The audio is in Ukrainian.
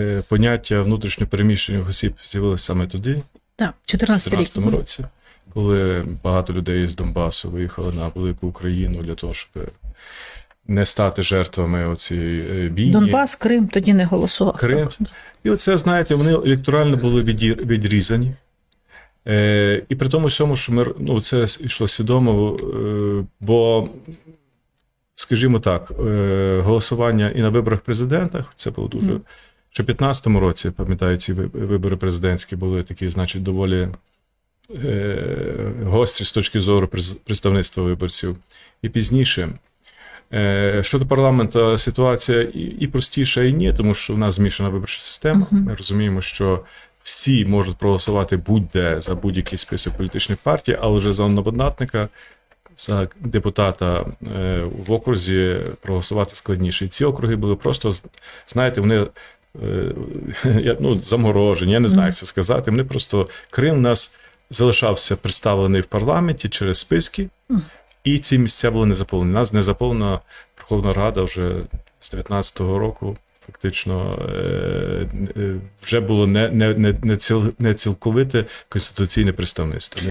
Е, Поняття внутрішньопереміщених осіб з'явилося саме тоді, Так, в 14 рік. 2014 році, коли багато людей з Донбасу виїхали на велику Україну для того, щоб не стати жертвами оцієї бійні. Донбас, Крим тоді не голосував. Крим. Так. І оце, знаєте, вони електорально були відрізані. Е, і при тому всьому, що ми ну, це йшло свідомо, е, бо, скажімо так, е, голосування і на виборах президента, це було дуже. Що в 15-му році, пам'ятаю, ці вибори президентські були такі, значить, доволі е, гострі з точки зору представництва виборців. І пізніше. Е, Щодо парламенту, ситуація і, і простіша, і ні, тому що в нас змішана виборча система. Ми розуміємо, що всі можуть проголосувати будь-де за будь-який список політичних партій, але вже за одномандатника, за депутата е, в окрузі проголосувати складніше. І ці округи були просто, знаєте, вони ну, заморожені, я не знаю, як це сказати. Вони просто Крим у нас залишався представлений в парламенті через списки, і ці місця були не заповнені. Нас не заповнена Верховна Рада вже з 19-го року. Фактично е, е, вже було не, не, не, не цілковите конституційне представництво.